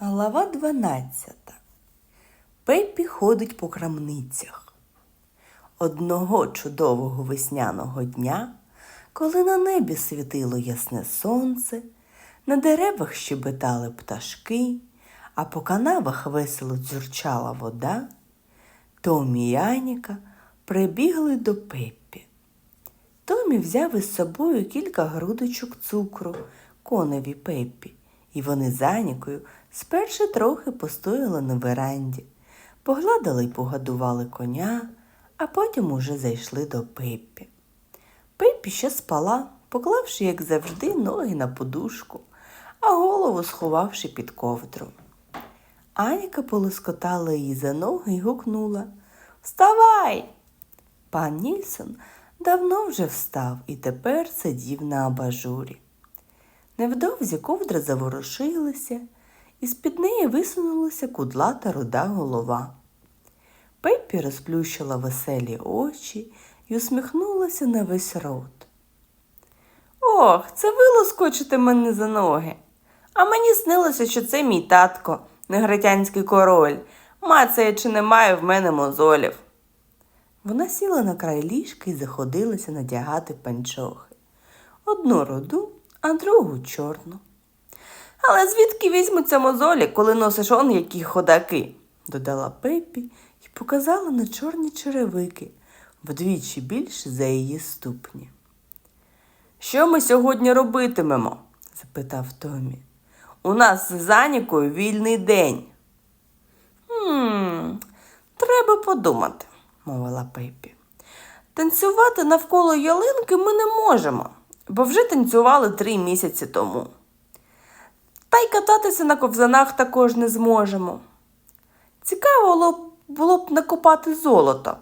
Глава 12. Пеппі ходить по крамницях. Одного чудового весняного дня, коли на небі світило ясне сонце, на деревах щебетали пташки, а по канавах весело дзюрчала вода, Томі і Аніка прибігли до Пеппі. Томі взяв із собою кілька грудочок цукру коневі Пеппі, і вони з Анікою спершу трохи постояли на веранді, погладили й погодували коня, а потім уже зайшли до Пеппі. Пеппі ще спала, поклавши, як завжди, ноги на подушку, а голову сховавши під ковдру. Аніка полоскотала її за ноги і гукнула Вставай! Пан Нільсон давно вже встав і тепер сидів на абажурі. Невдовзі ковдра заворушилася, з-під неї висунулася кудлата руда голова. Пеппі розплющила веселі очі і усміхнулася на весь рот. Ох, це ви лоскочите мене за ноги. А мені снилося, що це мій татко, негритянський король, мацає, чи немає в мене мозолів. Вона сіла на край ліжка і заходилася надягати панчохи. Одну руду, а другу чорну. Але звідки візьмуться мозолі, коли носиш он які ходаки? додала Пеппі і показала на чорні черевики, вдвічі більше за її ступні. Що ми сьогодні робитимемо? запитав Томі. У нас з Анікою вільний день. Хм, треба подумати, мовила Пеппі. Танцювати навколо ялинки ми не можемо, бо вже танцювали три місяці тому. Та й кататися на ковзанах також не зможемо. Цікаво було б, накопати золото.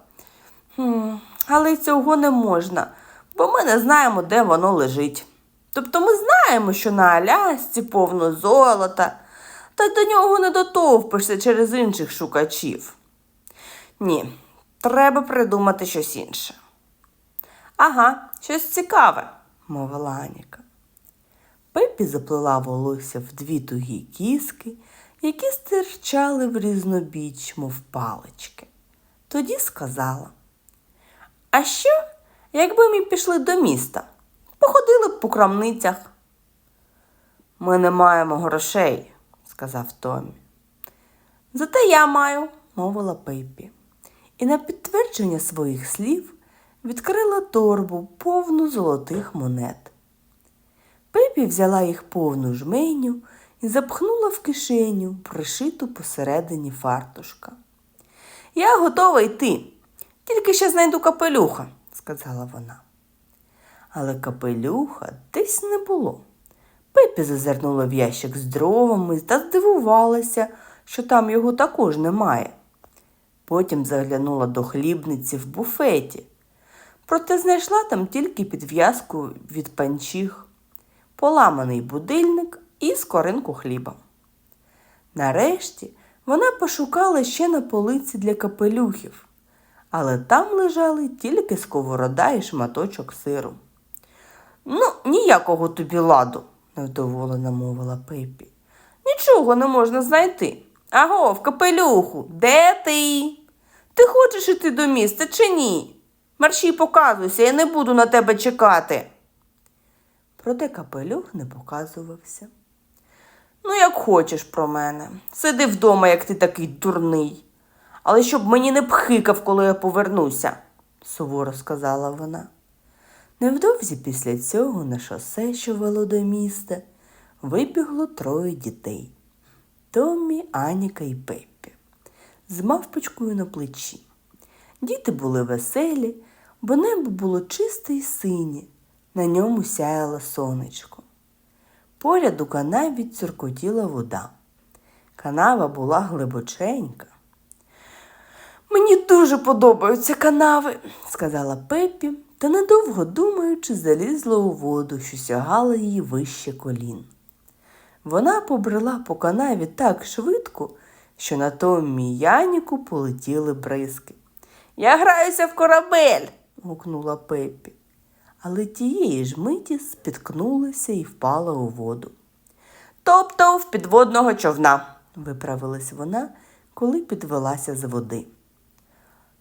Хм, але й цього не можна, бо ми не знаємо, де воно лежить. Тобто ми знаємо, що на Алясці повно золота, та й до нього не дотовпишся через інших шукачів. Ні, треба придумати щось інше. Ага, щось цікаве, мовила Аніка. Пепі заплела волосся в дві тугі кіски, які стирчали в різнобіч, мов палички. Тоді сказала: А що, якби ми пішли до міста? Походили б по крамницях. Ми не маємо грошей, сказав Томі. Зате я маю, мовила Пепі. І на підтвердження своїх слів відкрила торбу повну золотих монет. Пепі взяла їх повну жменю і запхнула в кишеню, пришиту посередині фартушка. Я готова йти, тільки ще знайду капелюха, сказала вона. Але капелюха десь не було. Пепі зазирнула в ящик з дровами та здивувалася, що там його також немає. Потім заглянула до хлібниці в буфеті, проте знайшла там тільки підв'язку від панчіх, поламаний будильник і скоринку хліба. Нарешті вона пошукала ще на полиці для капелюхів, але там лежали тільки сковорода і шматочок сиру. Ну, ніякого тобі ладу, невдоволено мовила Пепі. Нічого не можна знайти. Аго, в капелюху, де ти? Ти хочеш іти до міста чи ні? Марші показуйся, я не буду на тебе чекати. Проте капелюх не показувався. Ну, як хочеш про мене. Сиди вдома, як ти такий дурний. Але щоб мені не пхикав, коли я повернуся, суворо сказала вона. Невдовзі після цього на шосе, що вело до міста, вибігло троє дітей Томмі, Аніка і Пеппі, з мавпочкою на плечі. Діти були веселі, бо небо було чисте й синє, на ньому сяяло сонечко. Поряд у канаві цюркотіла вода. Канава була глибоченька. Мені дуже подобаються канави, сказала Пеппі, та недовго думаючи, залізла у воду, що сягала її вище колін. Вона побрела по канаві так швидко, що на Томмі й Яніку полетіли бризки. Я граюся в корабель. гукнула Пеппі. Але тієї ж миті спіткнулася і впала у воду. Тобто в підводного човна, виправилась вона, коли підвелася з води.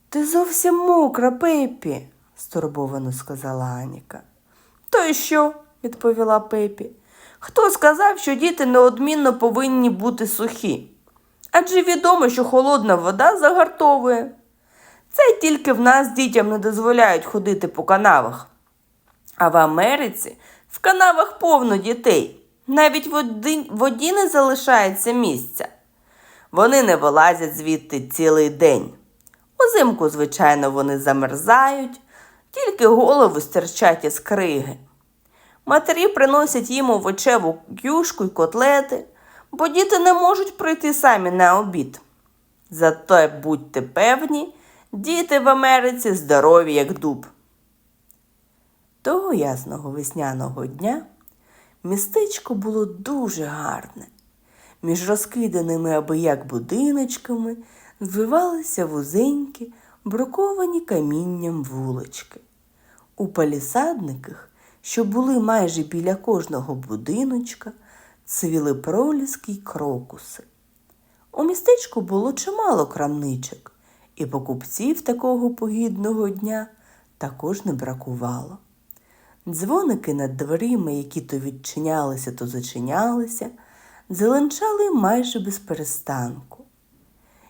Ти зовсім мокра, Пепі, стурбовано сказала Аніка. То й що? відповіла Пепі. Хто сказав, що діти неодмінно повинні бути сухі? Адже відомо, що холодна вода загартовує. Це тільки в нас дітям не дозволяють ходити по канавах. А в Америці в канавах повно дітей. Навіть води, воді не залишається місця. Вони не вилазять звідти цілий день. Узимку, звичайно, вони замерзають, тільки голови стирчать із криги. Матері приносять їм овочеву юшку й котлети, бо діти не можуть прийти самі на обід. Зате будьте певні, діти в Америці здорові, як дуб. Того ясного весняного дня містечко було дуже гарне. Між розкиданими абияк будиночками звивалися вузенькі, бруковані камінням вулички. У палісадниках, що були майже біля кожного будиночка, цвіли проліски й крокуси. У містечку було чимало крамничок, і покупців такого погідного дня також не бракувало. Дзвоники над дверима, які то відчинялися, то зачинялися, зеленчали майже без перестанку.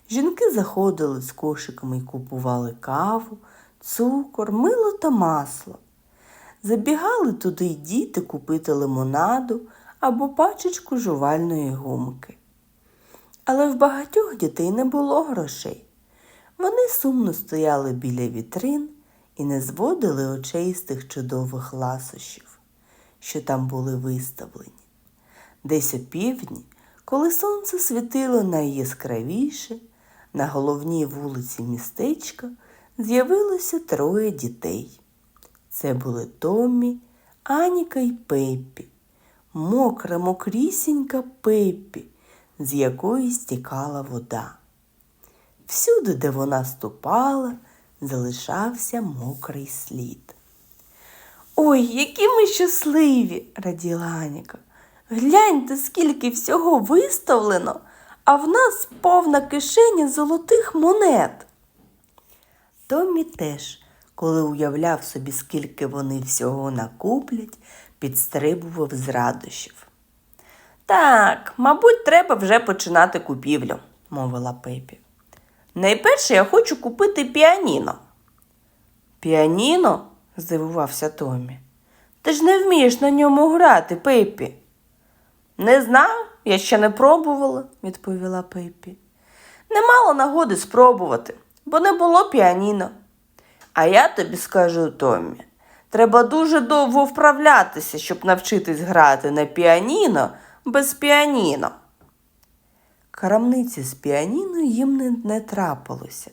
Жінки заходили з кошиками і купували каву, цукор, мило та масло. Забігали туди й діти купити лимонаду або пачечку жувальної гумки. Але в багатьох дітей не було грошей. Вони сумно стояли біля вітрин і не зводили очей з тих чудових ласощів, що там були виставлені. Десь о півдні, коли сонце світило найяскравіше, на головній вулиці містечка з'явилося троє дітей. Це були Томмі, Аніка й Пеппі, мокра, мокрісінька Пеппі, з якої стікала вода. Всюди, де вона ступала, залишався мокрий слід. Ой, які ми щасливі, раділа Аніка. Гляньте, скільки всього виставлено, а в нас повна кишеня золотих монет. Томмі теж, коли уявляв собі, скільки вони всього накуплять, підстрибував з радощів. Так, мабуть, треба вже починати купівлю, мовила Пепі. Найперше я хочу купити піаніно. Піаніно? здивувався Томі. Ти ж не вмієш на ньому грати, Пепі. Не знаю, я ще не пробувала, відповіла Пепі. Не мала нагоди спробувати, бо не було піаніно. А я тобі скажу, Томі, треба дуже довго вправлятися, щоб навчитись грати на піаніно без піаніно. Крамниці з піаніно їм не, не трапилося,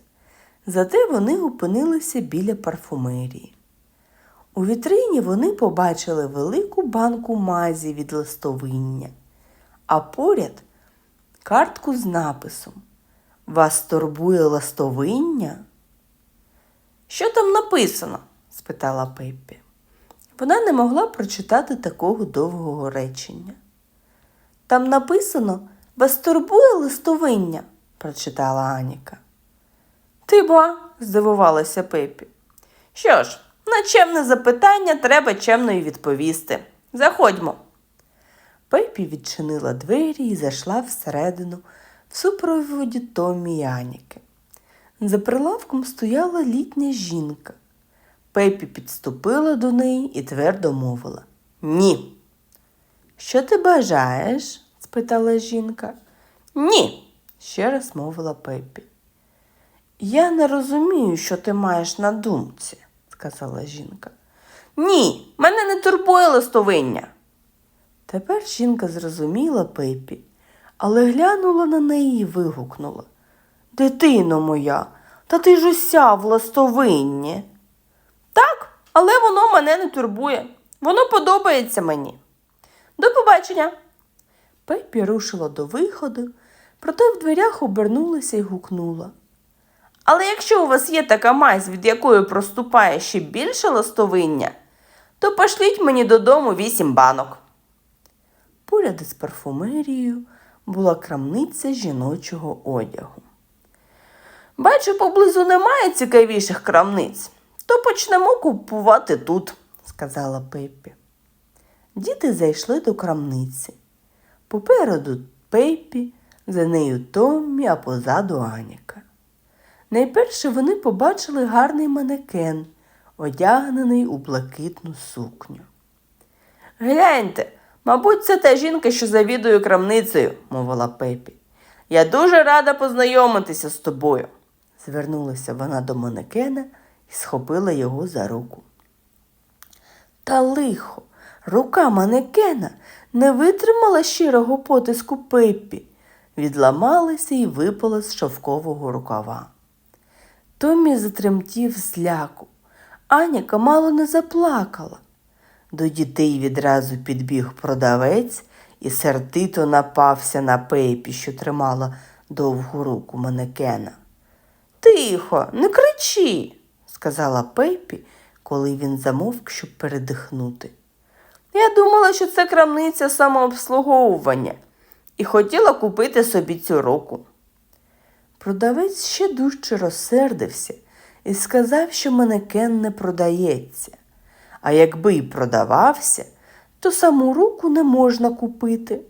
зате вони опинилися біля парфумерії. У вітрині вони побачили велику банку мазі від листовиння, а поряд картку з написом Вас турбує ластовиння? Що там написано? спитала Пеппі. Вона не могла прочитати такого довгого речення. Там написано Вас турбує листовиння, прочитала Аніка. Ти ба, здивувалася Пеппі. Що ж, на чемне запитання треба чемно й відповісти. Заходьмо. Пеппі відчинила двері і зайшла всередину в супроводі Томі і Аніки. За прилавком стояла літня жінка. Пеппі підступила до неї і твердо мовила Ні. Що ти бажаєш? Спитала жінка. Ні, ще раз мовила Пеппі. Я не розумію, що ти маєш на думці, сказала жінка. Ні, мене не турбує листовиння. Тепер жінка зрозуміла Пеппі, але глянула на неї і вигукнула. Дитино моя, та ти ж уся в ластовинні. Так, але воно мене не турбує. Воно подобається мені. До побачення. Пеппі рушила до виходу, проте в дверях обернулася і гукнула. Але якщо у вас є така мазь, від якої проступає ще більше ластовиння, то пошліть мені додому вісім банок. Поряд із парфумерією була крамниця жіночого одягу. Бачу, поблизу немає цікавіших крамниць, то почнемо купувати тут, сказала Пеппі. Діти зайшли до крамниці. Попереду Пеппі, за нею Томмі, а позаду Аніка. Найперше вони побачили гарний манекен, одягнений у блакитну сукню. Гляньте, мабуть, це та жінка, що завідує крамницею, мовила Пепі. Я дуже рада познайомитися з тобою. Звернулася вона до манекена і схопила його за руку. Та лихо, рука манекена не витримала щирого потиску Пеппі, відламалася і випала з шовкового рукава. Томмі затремтів з ляку. Аніка мало не заплакала. До дітей відразу підбіг продавець і сердито напався на пейпі, що тримала довгу руку манекена. Тихо, не кричи, сказала Пейпі, коли він замовк, щоб передихнути. Я думала, що це крамниця самообслуговування і хотіла купити собі цю руку. Продавець ще дужче розсердився і сказав, що манекен не продається, а якби й продавався, то саму руку не можна купити.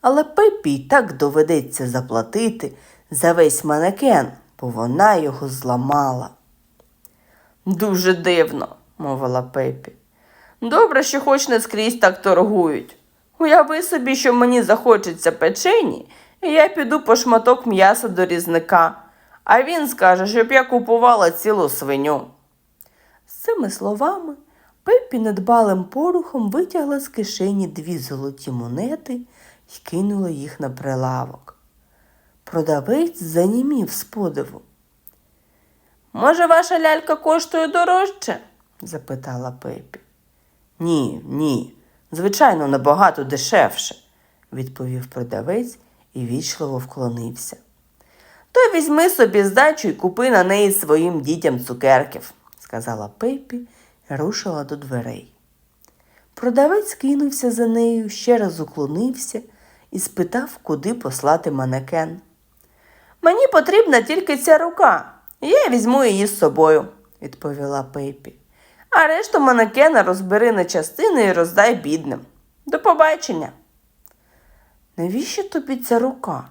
Але Пепі й так доведеться заплатити за весь манекен, бо вона його зламала. Дуже дивно, мовила Пепі. Добре, що хоч не скрізь так торгують. Уяви собі, що мені захочеться печені, і я піду по шматок м'яса до різника, а він скаже, щоб я купувала цілу свиню. З цими словами Пеппі недбалим порухом витягла з кишені дві золоті монети і кинула їх на прилавок. Продавець занімів з подиву. Може, ваша лялька коштує дорожче? запитала Пепі. Ні, ні, звичайно, набагато дешевше, відповів продавець і вічливо вклонився. То візьми собі здачу і купи на неї своїм дітям цукерків, сказала Пепі і рушила до дверей. Продавець кинувся за нею, ще раз уклонився і спитав, куди послати манекен. Мені потрібна тільки ця рука, і я візьму її з собою, відповіла Пепі. А решту манекена розбери на частини і роздай бідним. До побачення. Навіщо тобі ця рука?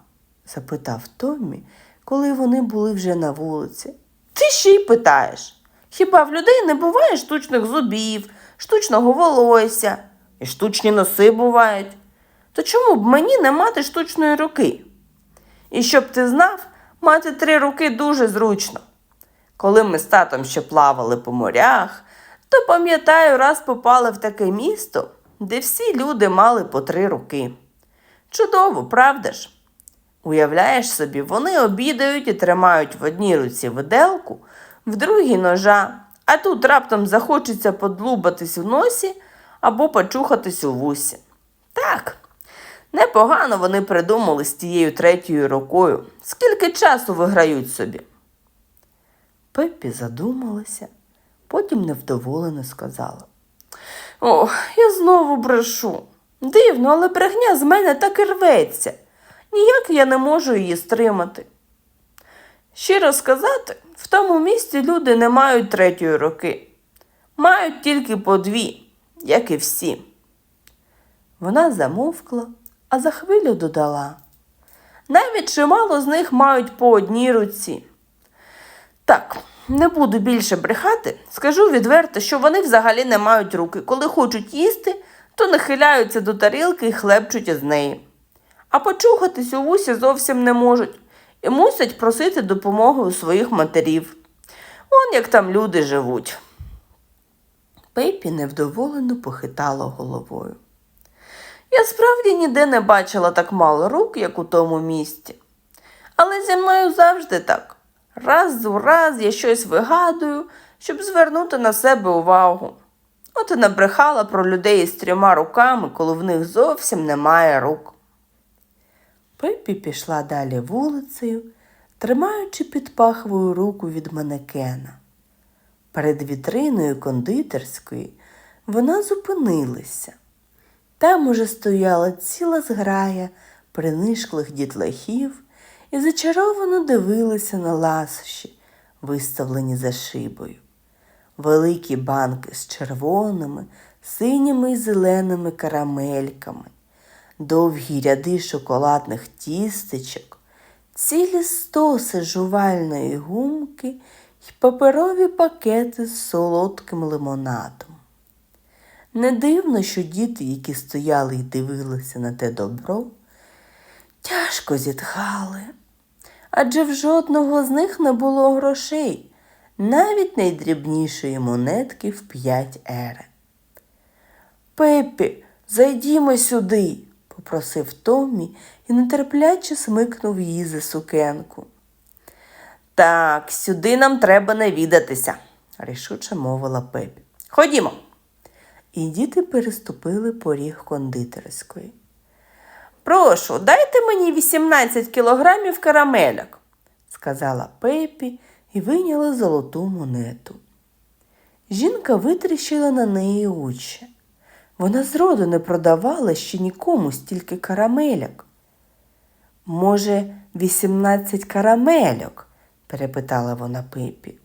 запитав Томмі, коли вони були вже на вулиці. Ти ще й питаєш. Хіба в людей не буває штучних зубів, штучного волосся і штучні носи бувають? То чому б мені не мати штучної руки? І щоб ти знав, мати три руки дуже зручно. Коли ми з татом ще плавали по морях, то пам'ятаю, раз попали в таке місто, де всі люди мали по три руки. Чудово, правда ж? Уявляєш собі, вони обідають і тримають в одній руці виделку, в другій ножа, а тут раптом захочеться подлубатись в носі або почухатись у вусі. Так, непогано вони придумали з тією третьою рукою, скільки часу виграють собі. Пеппі задумалася, потім невдоволено сказала. Ох, я знову брешу. Дивно, але брехня з мене так і рветься. Ніяк я не можу її стримати. Щиро сказати, в тому місці люди не мають третьої руки, мають тільки по дві, як і всі. Вона замовкла, а за хвилю додала. Навіть чимало з них мають по одній руці. Так, не буду більше брехати, скажу відверто, що вони взагалі не мають руки. Коли хочуть їсти, то нахиляються до тарілки і хлебчуть із неї. А почухатись у вусі зовсім не можуть і мусять просити допомоги у своїх матерів. Он як там люди живуть. Пейпі невдоволено похитала головою. Я справді ніде не бачила так мало рук, як у тому місті. Але зі мною завжди так. Раз у раз я щось вигадую, щоб звернути на себе увагу. От і набрехала про людей із трьома руками, коли в них зовсім немає рук. Пепі пішла далі вулицею, тримаючи під пахвою руку від манекена. Перед вітриною кондитерської вона зупинилася. Там уже стояла ціла зграя принишклих дітлахів і зачаровано дивилися на ласощі, виставлені за шибою. Великі банки з червоними, синіми і зеленими карамельками, довгі ряди шоколадних тістечок, цілі стоси жувальної гумки й паперові пакети з солодким лимонадом. Не дивно, що діти, які стояли і дивилися на те добро, тяжко зітхали, адже в жодного з них не було грошей, навіть найдрібнішої монетки в п'ять ери. Пеппі, зайдімо сюди, попросив Томмі і нетерпляче смикнув її за сукенку. Так, сюди нам треба навідатися, рішуче мовила Пепі. Ходімо. І діти переступили поріг кондитерської. Прошу, дайте мені 18 кілограмів карамельок, сказала Пепі і вийняла золоту монету. Жінка витріщила на неї очі. Вона зроду не продавала ще нікому стільки карамельок. Може, 18 карамельок? перепитала вона Пепі.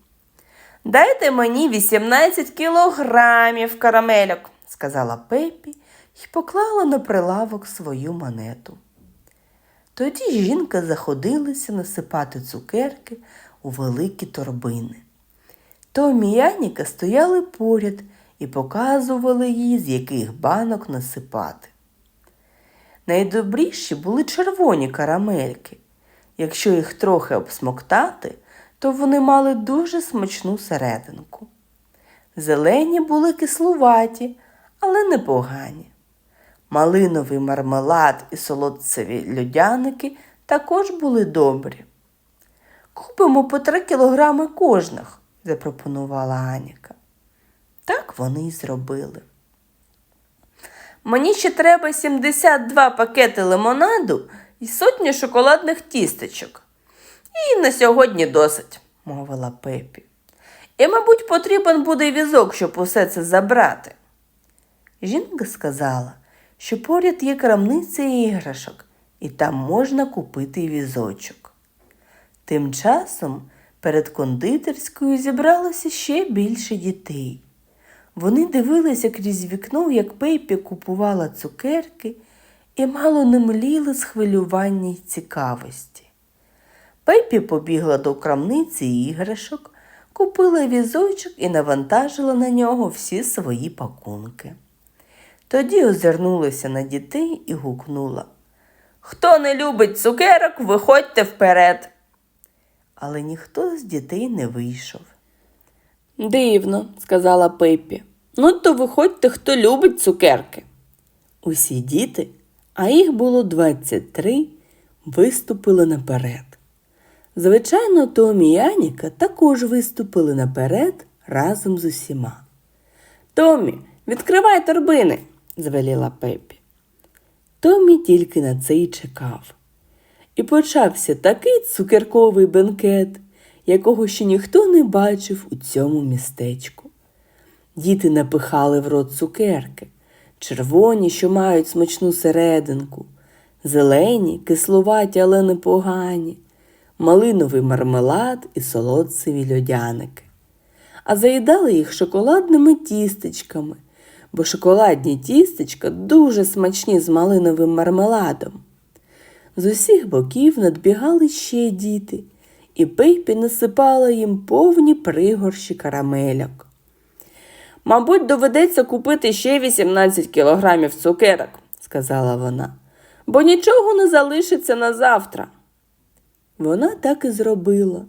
Дайте мені 18 кілограмів карамельок, сказала Пепі і поклала на прилавок свою монету. Тоді жінка заходилася насипати цукерки у великі торбини. Томі і Аніка стояли поряд і показували їй, з яких банок насипати. Найдобріші були червоні карамельки. Якщо їх трохи обсмоктати, то вони мали дуже смачну серединку. Зелені були кислуваті, але непогані. Малиновий мармелад і солодцеві льодяники також були добрі. Купимо по три кілограми кожних, запропонувала Аніка. Так вони й зробили. Мені ще треба 72 пакети лимонаду і сотні шоколадних тістечок. І на сьогодні досить, мовила Пепі. І, мабуть, потрібен буде візок, щоб усе це забрати. Жінка сказала, що поряд є крамниця іграшок, і там можна купити візочок. Тим часом перед кондитерською зібралося ще більше дітей. Вони дивилися крізь вікно, як Пейпі купувала цукерки, і мало не мліли з хвилювання й цікавості. Пейпі побігла до крамниці іграшок, купила візочок і навантажила на нього всі свої пакунки. Тоді озирнулася на дітей і гукнула Хто не любить цукерок, виходьте вперед. Але ніхто з дітей не вийшов. Дивно, сказала Пеппі. Ну, то виходьте, хто любить цукерки. Усі діти, а їх було 23, виступили наперед. Звичайно, Томі і Аніка також виступили наперед разом з усіма. Томі, відкривай торбини, звеліла Пеппі. Томі тільки на це й чекав. І почався такий цукерковий бенкет, якого ще ніхто не бачив у цьому містечку. Діти напихали в рот цукерки, червоні, що мають смачну серединку, зелені, кислуваті, але непогані, малиновий мармелад і солодцеві льодяники. А заїдали їх шоколадними тістечками, бо шоколадні тістечка дуже смачні з малиновим мармеладом. З усіх боків надбігали ще діти, і Пейпі насипала їм повні пригорші карамельок. Мабуть, доведеться купити ще 18 кілограмів цукерок, сказала вона, бо нічого не залишиться на завтра. Вона так і зробила,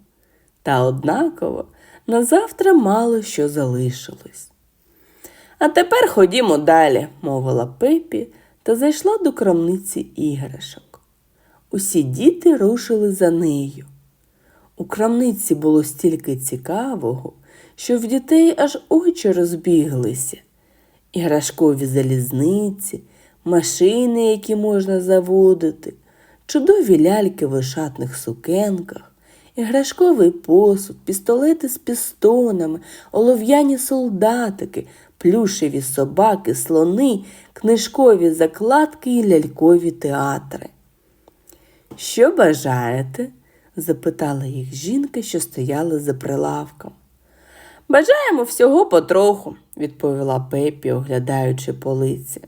та однаково на завтра мало що залишилось. А тепер ходімо далі, мовила Пепі та зайшла до крамниці іграшок. Усі діти рушили за нею. У крамниці було стільки цікавого, що в дітей аж очі розбіглися. Іграшкові залізниці, машини, які можна заводити, чудові ляльки в вишатних сукенках, іграшковий посуд, пістолети з пістонами, олов'яні солдатики, плюшеві собаки, слони, книжкові закладки і лялькові театри. Що бажаєте? запитала їх жінка, що стояла за прилавком. Бажаємо всього потроху, відповіла Пепі, оглядаючи полиці.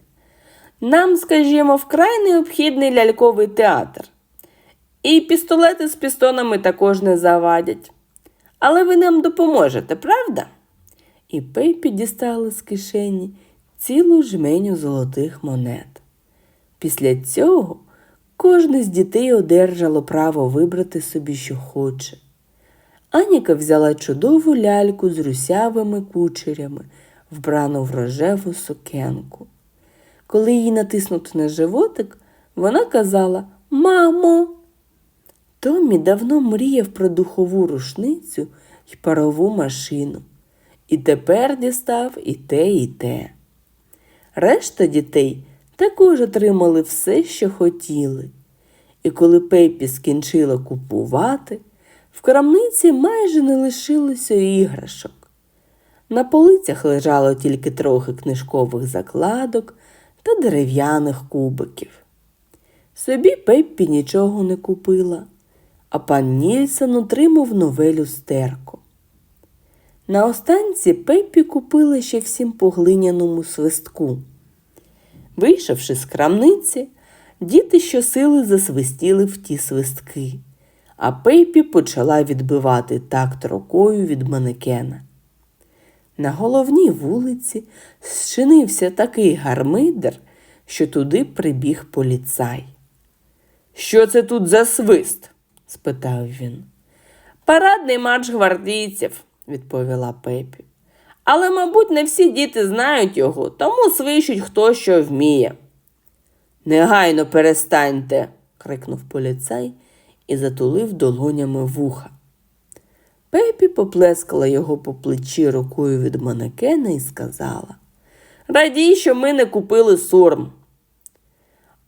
Нам, скажімо, вкрай необхідний ляльковий театр. І пістолети з пістонами також не завадять. Але ви нам допоможете, правда? І Пепі дістала з кишені цілу жменю золотих монет. Після цього кожне з дітей одержало право вибрати собі, що хоче. Аніка взяла чудову ляльку з русявими кучерями, вбрану в рожеву сукенку. Коли їй натиснути на животик, вона казала Мамо. Томмі давно мріяв про духову рушницю й парову машину. І тепер дістав і те, і те. Решта дітей також отримали все, що хотіли. І коли Пепі скінчила купувати, в крамниці майже не лишилося іграшок. На полицях лежало тільки трохи книжкових закладок та дерев'яних кубиків. Собі Пеппі нічого не купила, а пан Нільсон отримав нове люстерко. На останці Пеппі купила ще всім поглиняному свистку. Вийшовши з крамниці, діти щосили засвистіли в ті свистки, а Пеппі почала відбивати такт рукою від манекена. На головній вулиці зчинився такий гармидер, що туди прибіг поліцай. Що це тут за свист? спитав він. Парадний марш гвардійців, відповіла Пепі. Але, мабуть, не всі діти знають його, тому свищуть хто що вміє. Негайно перестаньте, крикнув поліцай і затулив долонями вуха. Пепі поплескала його по плечі рукою від манекена і сказала Радій, що ми не купили сурм.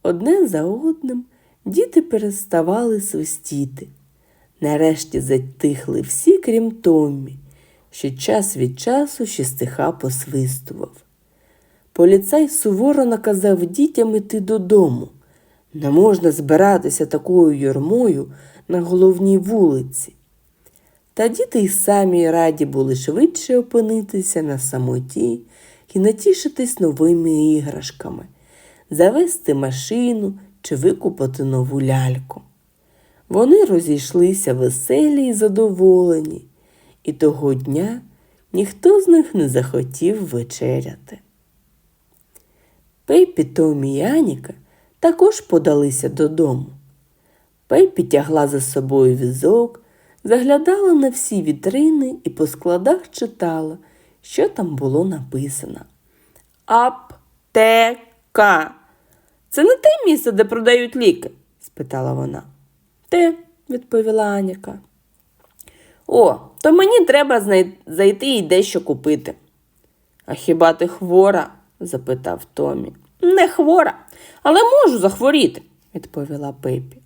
Одне за одним діти переставали свистіти. Нарешті затихли всі, крім Томмі, що час від часу ще стиха посвистував. Поліцай суворо наказав дітям іти додому. Не можна збиратися такою юрмою на головній вулиці. Та діти й самі раді були швидше опинитися на самоті і натішитись новими іграшками, завести машину чи викупати нову ляльку. Вони розійшлися веселі й задоволені, і того дня ніхто з них не захотів вечеряти. Пейпі, Томі і Аніка також подалися додому. Пейпі тягла за собою візок, заглядала на всі вітрини і по складах читала, що там було написано. Аптека. Це не те місце, де продають ліки? спитала вона. Те, відповіла Аніка. О, то мені треба зайти і дещо купити. А хіба ти хвора? запитав Томі. Не хвора, але можу захворіти, відповіла Пепі.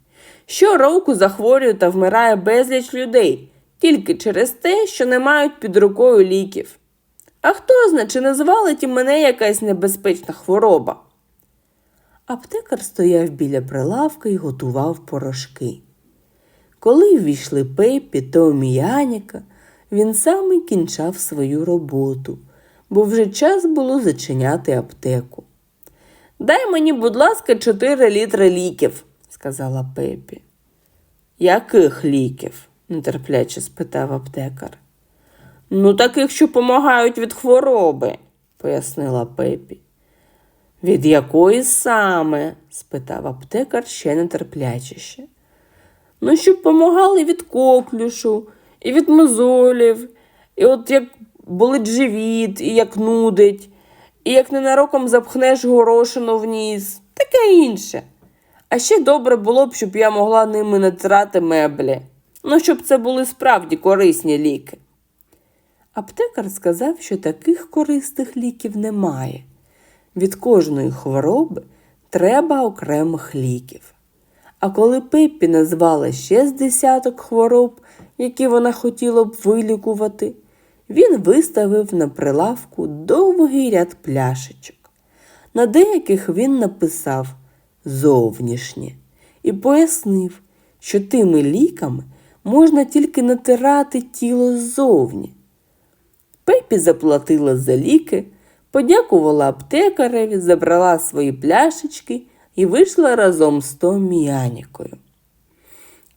Щороку захворює та вмирає безліч людей тільки через те, що не мають під рукою ліків. А хто зна, чи не звалить мене якась небезпечна хвороба? Аптекар стояв біля прилавка і готував порошки. Коли ввійшли Пепі, Томі і Аніка, він саме кінчав свою роботу, бо вже час було зачиняти аптеку. Дай мені, будь ласка, чотири літри ліків, сказала Пепі. Яких ліків? нетерпляче спитав аптекар. Ну, таких, що помагають від хвороби, пояснила Пепі. Від якої саме? спитав аптекар ще нетерплячіше. Ну, щоб помагали від коклюшу, і від мозолів, і от як болить живіт, і як нудить, і як ненароком запхнеш горошину в ніс, таке інше. А ще добре було б, щоб я могла ними натирати меблі. Ну, щоб це були справді корисні ліки. Аптекар сказав, що таких корисних ліків немає. Від кожної хвороби треба окремих ліків. А коли Пеппі назвала ще з десяток хвороб, які вона хотіла б вилікувати, він виставив на прилавку довгий ряд пляшечок. На деяких він написав зовнішнє і пояснив, що тими ліками можна тільки натирати тіло ззовні. Пепі заплатила за ліки, подякувала аптекареві, забрала свої пляшечки і вийшла разом з Томмі і Анікою.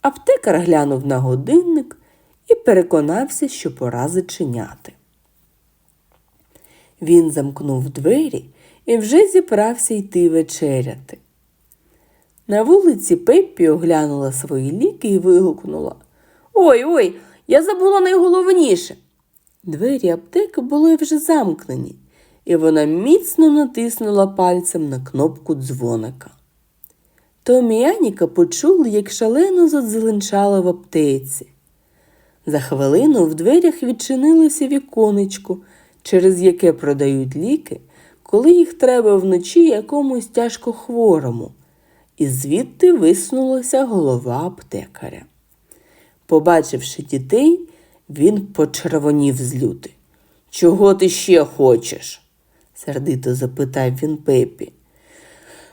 Аптекар глянув на годинник і переконався, що пора зачиняти. Він замкнув двері і вже зібрався йти вечеряти. На вулиці Пеппі оглянула свої ліки і вигукнула Ой ой, я забула найголовніше. Двері аптеки були вже замкнені, і вона міцно натиснула пальцем на кнопку дзвоника. Томі і Аніка почули, як шалено задзеленчала в аптеці. За хвилину в дверях відчинилося віконечко, через яке продають ліки, коли їх треба вночі якомусь тяжко хворому, і звідти висунулася голова аптекаря. Побачивши дітей, він почервонів з люти. Чого ти ще хочеш? Сердито запитав він Пепі.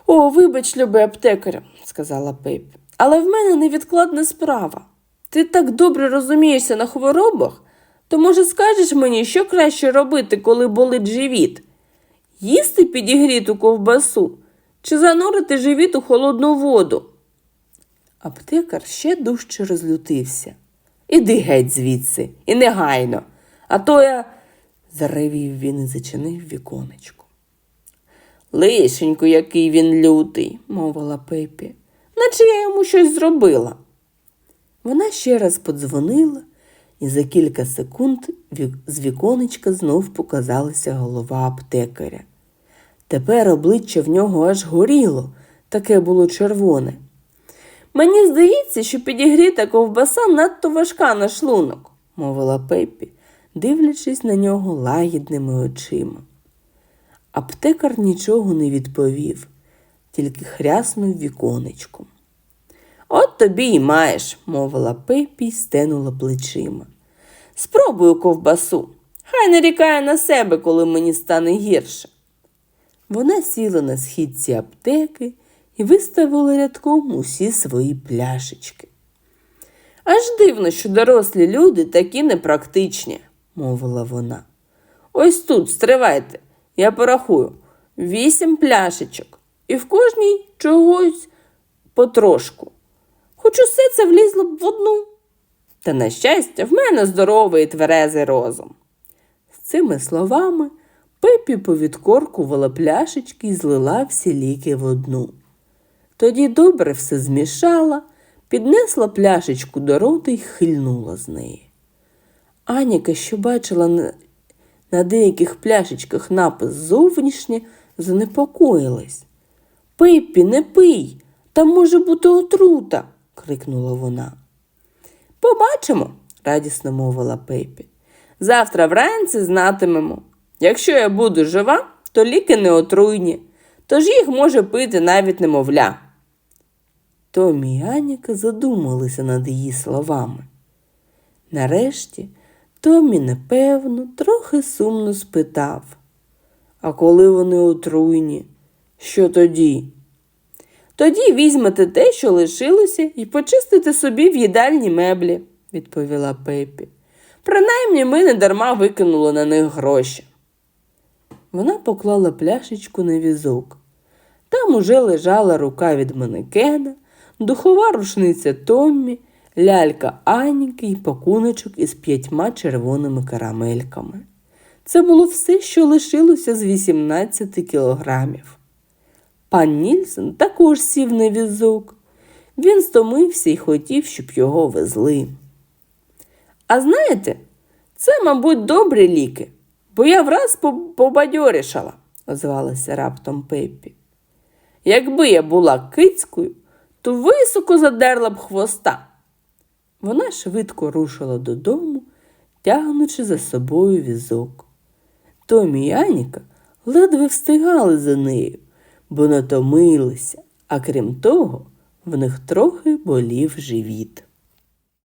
О, вибач, любий аптекаря, сказала Пепі, але в мене невідкладна справа. Ти так добре розумієшся на хворобах, то, може, скажеш мені, що краще робити, коли болить живіт? Їсти підігріту ковбасу чи занурити живіт у холодну воду? Аптекар ще дужче розлютився. Іди геть звідси, і негайно, а то я. Заревів він і зачинив віконечко. Лишенько, який він лютий, мовила Пепі, наче я йому щось зробила. Вона ще раз подзвонила, і за кілька секунд з віконечка знов показалася голова аптекаря. Тепер обличчя в нього аж горіло, таке було червоне. Мені здається, що підігріта ковбаса надто важка на шлунок, мовила Пеппі, дивлячись на нього лагідними очима. Аптекар нічого не відповів, тільки хряснув віконечком. От тобі й маєш, мовила Пеппі й стенула плечима. Спробую ковбасу. Хай нарікає на себе, коли мені стане гірше. Вона сіла на східці аптеки і виставила рядком усі свої пляшечки. Аж дивно, що дорослі люди такі непрактичні, мовила вона. Ось тут, стривайте, я порахую вісім пляшечок, і в кожній чогось потрошку. Хоч усе це влізло б в одну. Та, на щастя, в мене здоровий і тверезий розум. З цими словами Пепі повідкоркувала пляшечки і злила всі ліки в одну. Тоді добре все змішала, піднесла пляшечку до рота і хильнула з неї. Аніка, що бачила на, деяких пляшечках напис зовнішнє, занепокоїлась. Пеппі, не пий, там може бути отрута, крикнула вона. Побачимо, радісно мовила Пепі. Завтра вранці знатимемо. Якщо я буду жива, то ліки не отруйні, тож їх може пити навіть немовля. Томі і Аніка задумалися над її словами. Нарешті Томі, напевно, трохи сумно спитав, а коли вони отруйні, що тоді? Тоді візьмете те, що лишилося, і почистите собі в їдальні меблі, відповіла Пепі. Принаймні ми не дарма викинули на них гроші. Вона поклала пляшечку на візок. Там уже лежала рука від манекена, духова рушниця Томмі, лялька Аніки і пакуночок із п'ятьма червоними карамельками. Це було все, що лишилося з 18 кілограмів. Пан Нільсон також сів на візок. Він стомився і хотів, щоб його везли. А знаєте, це, мабуть, добрі ліки, бо я враз по- побадьорішала, озвалася раптом Пеппі. Якби я була кицькою, то високо задерла б хвоста. Вона швидко рушила додому, тягнучи за собою візок. Томі і Аніка ледве встигали за нею, бо натомилися, а крім того, в них трохи болів живіт.